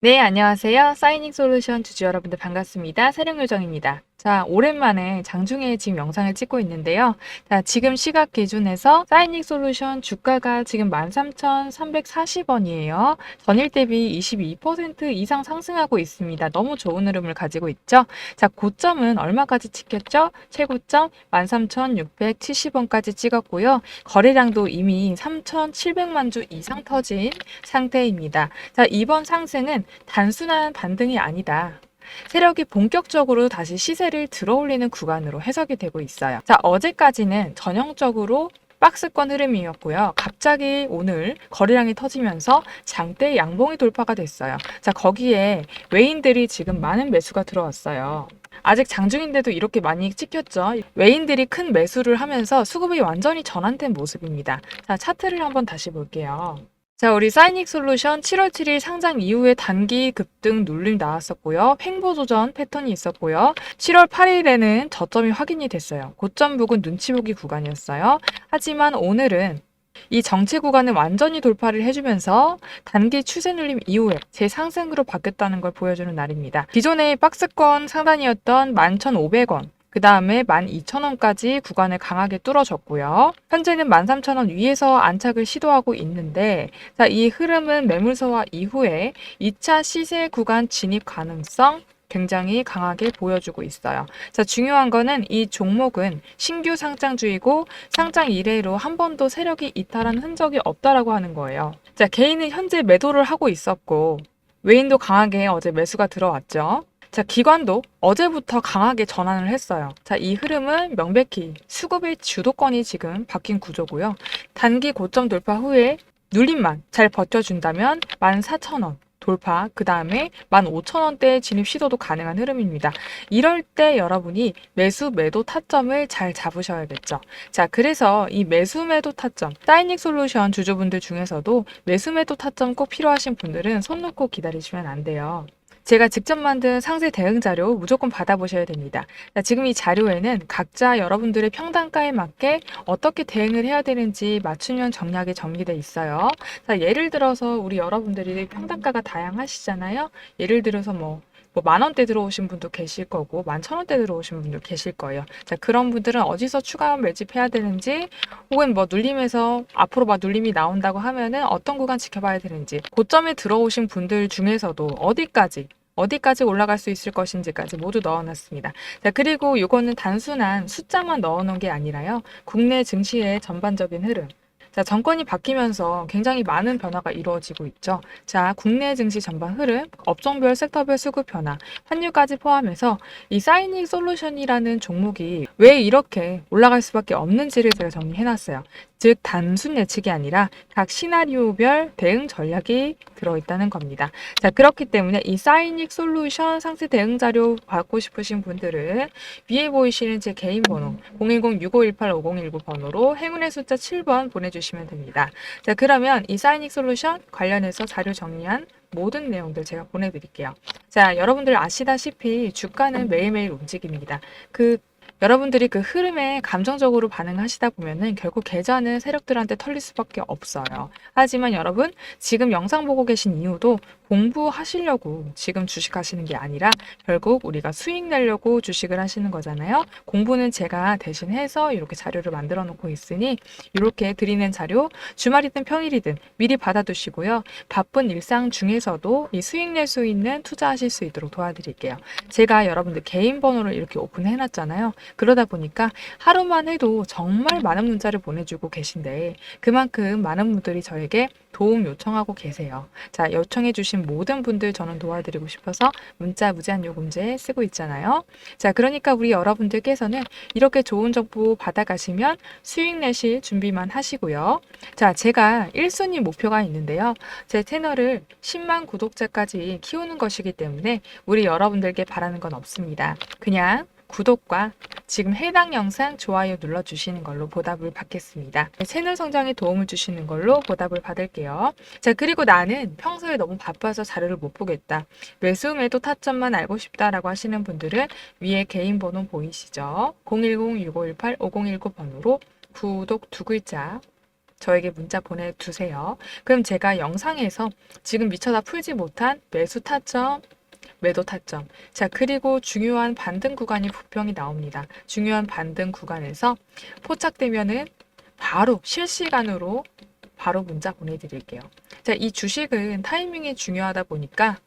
네, 안녕하세요. 사이닝 솔루션 주주 여러분들 반갑습니다. 세령 요정입니다. 자, 오랜만에 장중에 지금 영상을 찍고 있는데요. 자, 지금 시각 기준에서 사이닝 솔루션 주가가 지금 13,340원이에요. 전일 대비 22% 이상 상승하고 있습니다. 너무 좋은 흐름을 가지고 있죠. 자, 고점은 얼마까지 찍혔죠? 최고점 13,670원까지 찍었고요. 거래량도 이미 3,700만 주 이상 터진 상태입니다. 자, 이번 상승은 단순한 반등이 아니다. 세력이 본격적으로 다시 시세를 들어올리는 구간으로 해석이 되고 있어요. 자, 어제까지는 전형적으로 박스권 흐름이었고요. 갑자기 오늘 거래량이 터지면서 장대 양봉이 돌파가 됐어요. 자, 거기에 외인들이 지금 많은 매수가 들어왔어요. 아직 장중인데도 이렇게 많이 찍혔죠. 외인들이 큰 매수를 하면서 수급이 완전히 전환된 모습입니다. 자, 차트를 한번 다시 볼게요. 자, 우리 사이닉 솔루션 7월 7일 상장 이후에 단기 급등 눌림 나왔었고요. 횡보 조전 패턴이 있었고요. 7월 8일에는 저점이 확인이 됐어요. 고점 부근 눈치 보기 구간이었어요. 하지만 오늘은 이 정체 구간을 완전히 돌파를 해주면서 단기 추세 눌림 이후에 재상승으로 바뀌었다는 걸 보여주는 날입니다. 기존의 박스권 상단이었던 11,500원, 그 다음에 12,000원까지 구간을 강하게 뚫어줬고요. 현재는 13,000원 위에서 안착을 시도하고 있는데 자, 이 흐름은 매물서와 이후에 2차 시세 구간 진입 가능성 굉장히 강하게 보여주고 있어요. 자, 중요한 거는 이 종목은 신규 상장주이고 상장 이래로 한 번도 세력이 이탈한 흔적이 없다라고 하는 거예요. 자, 개인은 현재 매도를 하고 있었고 외인도 강하게 어제 매수가 들어왔죠. 자, 기관도 어제부터 강하게 전환을 했어요. 자, 이 흐름은 명백히 수급의 주도권이 지금 바뀐 구조고요. 단기 고점 돌파 후에 눌림만 잘 버텨준다면 14,000원 돌파, 그 다음에 15,000원대 진입 시도도 가능한 흐름입니다. 이럴 때 여러분이 매수 매도 타점을 잘 잡으셔야겠죠. 자, 그래서 이 매수 매도 타점, 사이닉 솔루션 주주분들 중에서도 매수 매도 타점 꼭 필요하신 분들은 손 놓고 기다리시면 안 돼요. 제가 직접 만든 상세 대응 자료 무조건 받아보셔야 됩니다. 자, 지금 이 자료에는 각자 여러분들의 평단가에 맞게 어떻게 대응을 해야 되는지 맞춤형 전략이 정리되어 있어요. 자, 예를 들어서 우리 여러분들이 평단가가 다양하시잖아요. 예를 들어서 뭐 뭐만 원대 들어오신 분도 계실 거고 만 천 원대 들어오신 분도 계실 거예요. 자 그런 분들은 어디서 추가 매집해야 되는지 혹은 뭐 눌림에서 앞으로 막 눌림이 나온다고 하면은 어떤 구간 지켜봐야 되는지 고점에 들어오신 분들 중에서도 어디까지 어디까지 올라갈 수 있을 것인지까지 모두 넣어놨습니다. 자, 그리고 이거는 단순한 숫자만 넣어놓은 게 아니라요. 국내 증시의 전반적인 흐름, 자, 정권이 바뀌면서 굉장히 많은 변화가 이루어지고 있죠. 자, 국내 증시 전반 흐름, 업종별 섹터별 수급 변화, 환율까지 포함해서 이 사이닉 솔루션이라는 종목이 왜 이렇게 올라갈 수밖에 없는지를 제가 정리해놨어요. 즉 단순 예측이 아니라 각 시나리오별 대응 전략이 들어있다는 겁니다. 자 그렇기 때문에 이 사이닉 솔루션 상세 대응 자료 받고 싶으신 분들은 위에 보이시는 제 개인 번호 010-6518-5019 번호로 행운의 숫자 7번 보내주시면 됩니다. 자 그러면 이 사이닉 솔루션 관련해서 자료 정리한 모든 내용들 제가 보내드릴게요. 자, 여러분들 아시다시피 주가는 매일매일 움직입니다. 그 여러분들이 그 흐름에 감정적으로 반응하시다 보면은 결국 계좌는 세력들한테 털릴 수밖에 없어요. 하지만 여러분, 지금 영상 보고 계신 이유도 공부하시려고 지금 주식 하시는 게 아니라 결국 우리가 수익 내려고 주식을 하시는 거잖아요. 공부는 제가 대신 해서 이렇게 자료를 만들어 놓고 있으니 이렇게 드리는 자료 주말이든 평일이든 미리 받아두시고요. 바쁜 일상 중에서도 이 수익 낼 수 있는 투자하실 수 있도록 도와드릴게요. 제가 여러분들 개인 번호를 이렇게 오픈해 놨잖아요. 그러다 보니까 하루만 해도 정말 많은 문자를 보내주고 계신데 그만큼 많은 분들이 저에게 도움 요청하고 계세요. 자, 요청해 주신 모든 분들 저는 도와드리고 싶어서 문자 무제한 요금제 쓰고 있잖아요. 자, 그러니까 우리 여러분들께서는 이렇게 좋은 정보 받아가시면 수익 내실 준비만 하시고요. 자, 제가 1순위 목표가 있는데요. 제 채널을 10만 구독자까지 키우는 것이기 때문에 우리 여러분들께 바라는 건 없습니다. 그냥 구독과 지금 해당 영상 좋아요 눌러주시는 걸로 보답을 받겠습니다. 채널 성장에 도움을 주시는 걸로 보답을 받을게요. 자, 그리고 나는 평소에 너무 바빠서 자료를 못 보겠다. 매수 매도 타점만 알고 싶다라고 하시는 분들은 위에 개인 번호 보이시죠? 010-6518-5019 번호로 구독 두 글자 저에게 문자 보내주세요. 그럼 제가 영상에서 지금 미처 다 풀지 못한 매수 타점, 매도 타점. 자, 그리고 중요한 반등 구간이 부평이 나옵니다. 중요한 반등 구간에서 포착되면은 바로 실시간으로 바로 문자 보내드릴게요. 자, 이 주식은 타이밍이 중요하다 보니까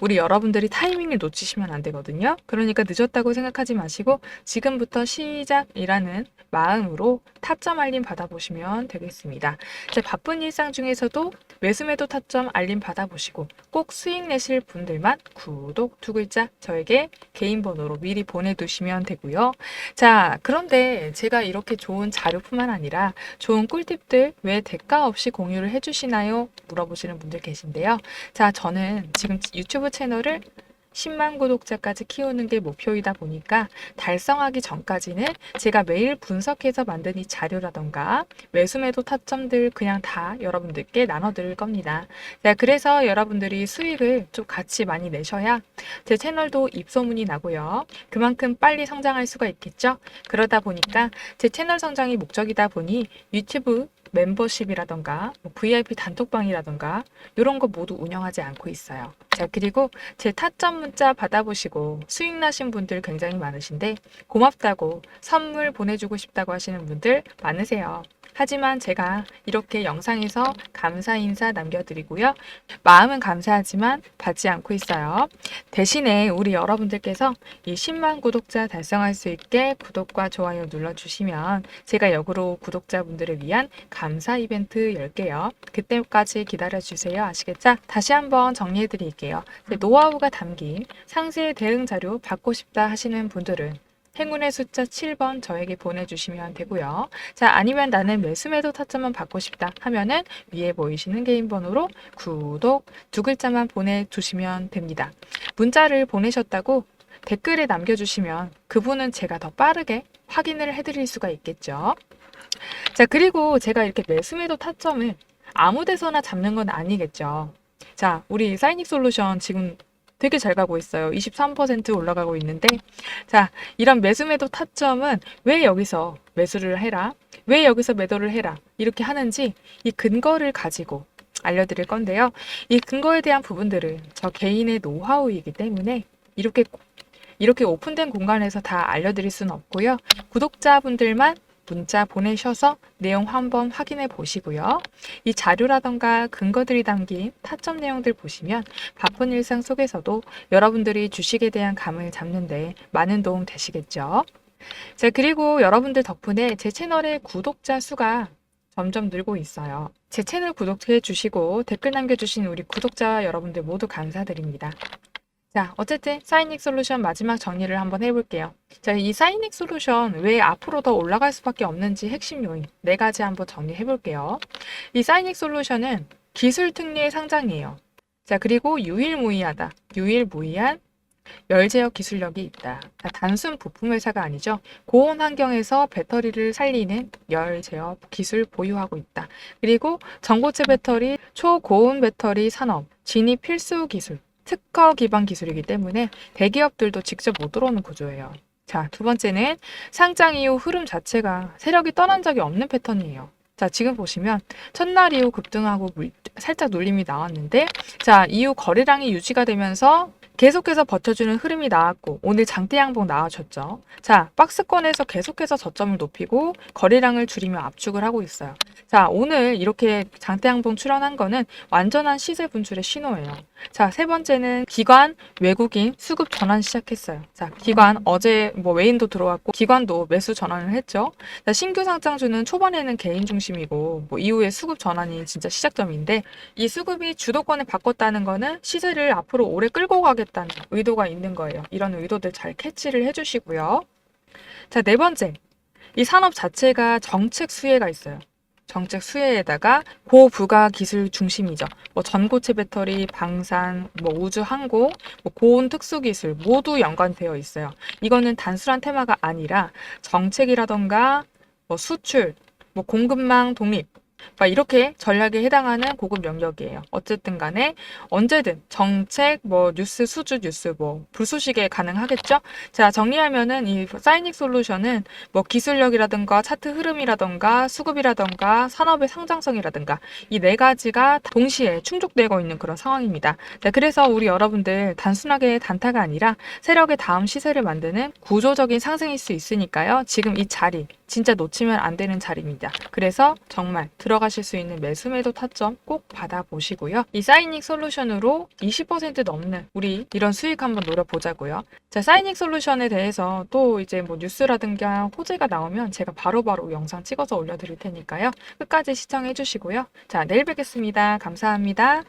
우리 여러분들이 타이밍을 놓치시면 안 되거든요. 그러니까 늦었다고 생각하지 마시고 지금부터 시작이라는 마음으로 타점 알림 받아보시면 되겠습니다. 자, 바쁜 일상 중에서도 매수매도 타점 알림 받아보시고 꼭 수익 내실 분들만 구독 두 글자 저에게 개인 번호로 미리 보내두시면 되고요. 자, 그런데 제가 이렇게 좋은 자료뿐만 아니라 좋은 꿀팁들 왜 대가 없이 공유를 해주시나요? 물어보시는 분들 계신데요. 자, 저는 지금 유튜브 채널을 10만 구독자까지 키우는 게 목표이다 보니까 달성하기 전까지는 제가 매일 분석해서 만든 이 자료라던가 매수매도 타점들 그냥 다 여러분들께 나눠드릴 겁니다. 자, 그래서 여러분들이 수익을 좀 같이 많이 내셔야 제 채널도 입소문이 나고요. 그만큼 빨리 성장할 수가 있겠죠? 그러다 보니까 제 채널 성장이 목적이다 보니 유튜브 멤버십이라던가 뭐 VIP 단톡방이라던가 이런 거 모두 운영하지 않고 있어요. 자, 그리고 제 타점 문자 받아보시고 수익 나신 분들 굉장히 많으신데 고맙다고 선물 보내주고 싶다고 하시는 분들 많으세요. 하지만 제가 이렇게 영상에서 감사 인사 남겨드리고요. 마음은 감사하지만 받지 않고 있어요. 대신에 우리 여러분들께서 이 10만 구독자 달성할 수 있게 구독과 좋아요 눌러주시면 제가 역으로 구독자분들을 위한 감사 이벤트 열게요. 그때까지 기다려주세요. 아시겠죠? 다시 한번 정리해드릴게요. 노하우가 담긴 상세 대응 자료 받고 싶다 하시는 분들은 행운의 숫자 7번 저에게 보내주시면 되고요. 자, 아니면 나는 매수매도 타점만 받고 싶다 하면은 위에 보이시는 개인 번호로 구독 두 글자만 보내주시면 됩니다. 문자를 보내셨다고 댓글에 남겨주시면 그분은 제가 더 빠르게 확인을 해드릴 수가 있겠죠. 자, 그리고 제가 이렇게 매수매도 타점을 아무 데서나 잡는 건 아니겠죠. 자, 우리 사이닉 솔루션 지금 되게 잘 가고 있어요. 23% 올라가고 있는데, 자, 이런 매수매도 타점은 왜 여기서 매수를 해라? 왜 여기서 매도를 해라? 이렇게 하는지 이 근거를 가지고 알려드릴 건데요. 이 근거에 대한 부분들은 저 개인의 노하우이기 때문에 이렇게 이렇게 오픈된 공간에서 다 알려드릴 수는 없고요. 구독자분들만 문자 보내셔서 내용 한번 확인해 보시고요. 이 자료라던가 근거들이 담긴 타점 내용들 보시면 바쁜 일상 속에서도 여러분들이 주식에 대한 감을 잡는데 많은 도움 되시겠죠. 자, 그리고 여러분들 덕분에 제 채널의 구독자 수가 점점 늘고 있어요. 제 채널 구독해 주시고 댓글 남겨주신 우리 구독자 여러분들 모두 감사드립니다. 자, 어쨌든 사이닉 솔루션 마지막 정리를 한번 해볼게요. 자, 이 사이닉 솔루션 왜 앞으로 더 올라갈 수밖에 없는지 핵심 요인 네 가지 한번 정리해볼게요. 이 사이닉 솔루션은 기술 특례의 상장이에요. 자, 그리고 유일무이하다. 유일무이한 열제어 기술력이 있다. 자, 단순 부품 회사가 아니죠. 고온 환경에서 배터리를 살리는 열제어 기술 보유하고 있다. 그리고 전고체 배터리, 초고온 배터리 산업, 진입 필수 기술. 특허 기반 기술이기 때문에 대기업들도 직접 못 들어오는 구조예요. 자, 두 번째는 상장 이후 흐름 자체가 세력이 떠난 적이 없는 패턴이에요. 자, 지금 보시면 첫날 이후 급등하고 물, 살짝 눌림이 나왔는데, 자, 이후 거래량이 유지가 되면서 계속해서 버텨주는 흐름이 나왔고 오늘 장대 양봉 나와줬죠. 자 박스권에서 계속해서 저점을 높이고 거래량을 줄이며 압축을 하고 있어요. 자 오늘 이렇게 장대 양봉 출현한 거는 완전한 시세 분출의 신호예요. 자 세 번째는 기관 외국인 수급 전환 시작했어요. 자 기관 어제 뭐 외인도 들어왔고 기관도 매수 전환을 했죠. 자, 신규 상장주는 초반에는 개인 중심이고 뭐 이후에 수급 전환이 진짜 시작점인데 이 수급이 주도권을 바꿨다는 거는 시세를 앞으로 오래 끌고 가 겠다는 의도가 있는 거예요. 이런 의도들 잘 캐치를 해주시고요. 자, 네 번째. 이 산업 자체가 정책 수혜가 있어요. 정책 수혜에다가 고부가 기술 중심이죠. 뭐 전고체 배터리, 방산, 뭐 우주 항공, 뭐 고온 특수 기술 모두 연관되어 있어요. 이거는 단순한 테마가 아니라 정책이라던가 뭐 수출, 뭐 공급망 독립 막 이렇게 전략에 해당하는 고급 영역이에요. 어쨌든 간에 언제든 정책, 뭐 뉴스, 수주 뉴스, 뭐 불쏘시개 가능하겠죠? 자, 정리하면은 이 사이닉 솔루션은 뭐 기술력이라든가 차트 흐름이라든가 수급이라든가 산업의 상장성이라든가 이 네 가지가 동시에 충족되고 있는 그런 상황입니다. 네, 그래서 우리 여러분들 단순하게 단타가 아니라 세력의 다음 시세를 만드는 구조적인 상승일 수 있으니까요. 지금 이 자리 진짜 놓치면 안 되는 자리입니다. 그래서 정말 들어 가실 수 있는 매수 매도 타점 꼭 받아보시고요. 이 사이닉 솔루션으로 20% 넘는 우리 이런 수익 한번 노려보자고요. 자, 사이닉 솔루션에 대해서 또 이제 뭐 뉴스라든가 호재가 나오면 제가 바로바로 영상 찍어서 올려드릴 테니까요. 끝까지 시청해 주시고요. 자, 내일 뵙겠습니다. 감사합니다.